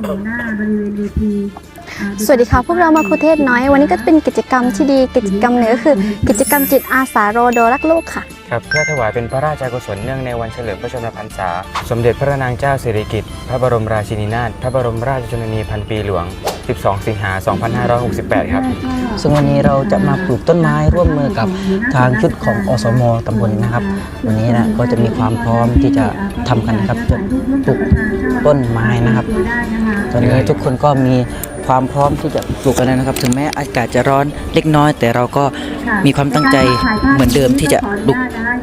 อยู่หน้าบริเวณเวทีอ่าสวัสดีค่ะ พวกเรามาคุเทศน้อย วันนี้ก็เป็นกิจกรรมที่ดี กิจกรรมหนึ่งก็คือ กิจกรรมจิตอาสาโรโดรักโลกค่ะ ครับเพื่อถวายเป็นพระราชกุศลเนื่องในวันเฉลิมพระชนมพรรษา สมเด็จพระนางเจ้าสิริกิติ์พระบรมราชินีนาถพระบรมราชชนนีพันปีหลวง 12 สิงหา 2568 ครับ ซึ่งวันนี้เราจะมาปลูกต้นไม้ร่วมมือกับทางชุดของอสมตำบลนะครับ วันนี้นะก็จะมีความพร้อมที่จะทำกันนะครับจะปลูกต้นไม้นะครับ ตอนนี้ทุกคนก็มี ความพร้อมที่จะปลูกกันแล้วนะครับ ถึงแม้อากาศจะร้อนเล็กน้อย แต่เราก็มีความตั้งใจเหมือนเดิมที่จะปลูก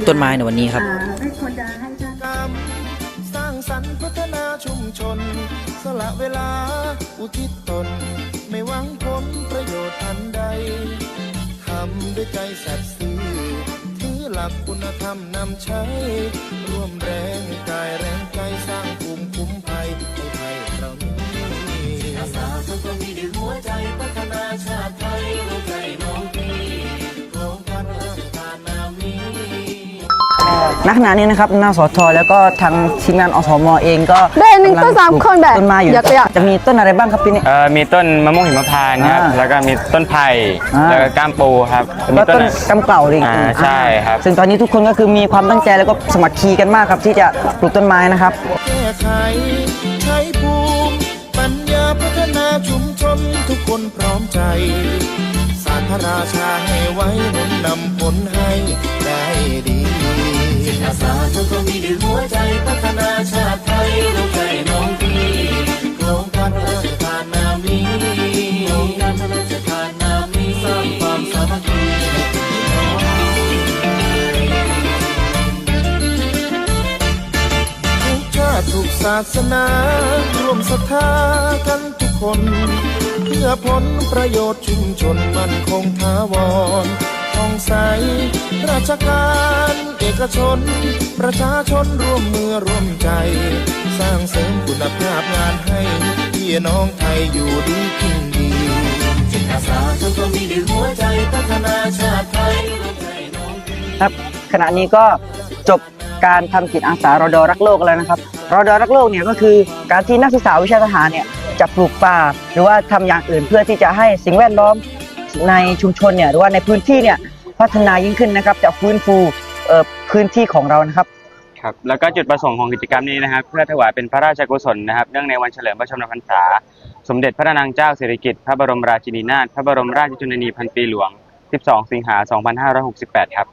ต้นไม้ในวันนี้ครับไม่ควรจะให้เจ้ากรรมสร้างสรรค์พัฒนาชุมชน สละเวลาอุทิศตน ไม่หวังผลประโยชน์อันใดทำด้วยใจสัตย์ซื่อถือหลักคุณธรรมนำใช้ ร่วมแรงกายแรงใจสร้างภูมิคุ้ม ทุกคนมีด้วยหัวใจพัฒนาชาติไทยร่วมใจน้องพี่โครงการพระราชทานนามนี้ณขณะนี้นะครับนสทแล้วก็ทางทีมงานอสมเองก็ได้หนึ่งต้นสามกำลังปลูกคนแบบต้นไม้อยู่อยากอยาก จะมีต้นอะไรบ้างครับพี่นี่เอ่อมีต้นมะม่วงหิมพานต์ครับ อ่าแล้วก็มีต้นไผ่ อ่า แล้วก็ก้ามปูครับแล้วก็ต้นอะไรกำเก่าอีกอ่าใช่ครับ ซึ่งตอนนี้ทุกคนก็คือมีความตั้งใจแล้วก็สมัครคีกันมากครับที่จะปลูกต้นไม้นะครับ แก้ไขใช้ภู ชนทุกคนพร้อมใจสารพระราชาให้ไว้หนุนนำผลให้ได้ดีจิตอาสาทุกคนมีด้วยหัวใจพัฒนาชาติไทยเราใจน้องพี่โครงการพระราชทานนามนี้โครงการพระราชทานนามนี้สร้างความสามัคคีทุกชาติทุกศาสนา รวมศรัทธากันทุก คน เพื่อผลประโยชน์ชุมชนมั่นคงถาวรท่องใส ราชการเอกชน ประชาชนร่วมมือร่วมใจ สร้างเสริมคุณภาพงานให้พี่น้องไทยอยู่ดีกินดีจิตอาสาทุกคนมีด้วยหัวใจพัฒนาชาติไทยร่วมใจน้องพี่ครับขณะนี้ก็จบการทำจิตอาสารดรักโลกแล้วนะครับ รดอรักโลกเนี่ยก็คือการที่นักศึกษาวิชาทหารเนี่ยจะปลูกป่า หรือว่าทำอย่างอื่นเพื่อที่จะให้สิ่งแวดล้อมในชุมชนเนี่ยหรือว่าในพื้นที่เนี่ยพัฒนายิ่งขึ้นนะครับ จะฟื้นฟูเอ่อพื้นที่ของเรานะครับครับแล้วก็จุดประสงค์ของกิจกรรมนี้นะครับ เพื่อถวายเป็นพระราชกุศลนะครับเนื่องในวันเฉลิมพระชนมพรรษา สมเด็จพระนางเจ้าสิริกิติ์พระบรมราชินีนาถพระบรมราชชนนีพันปีหลวง 12 สิงหา 2568 ครับ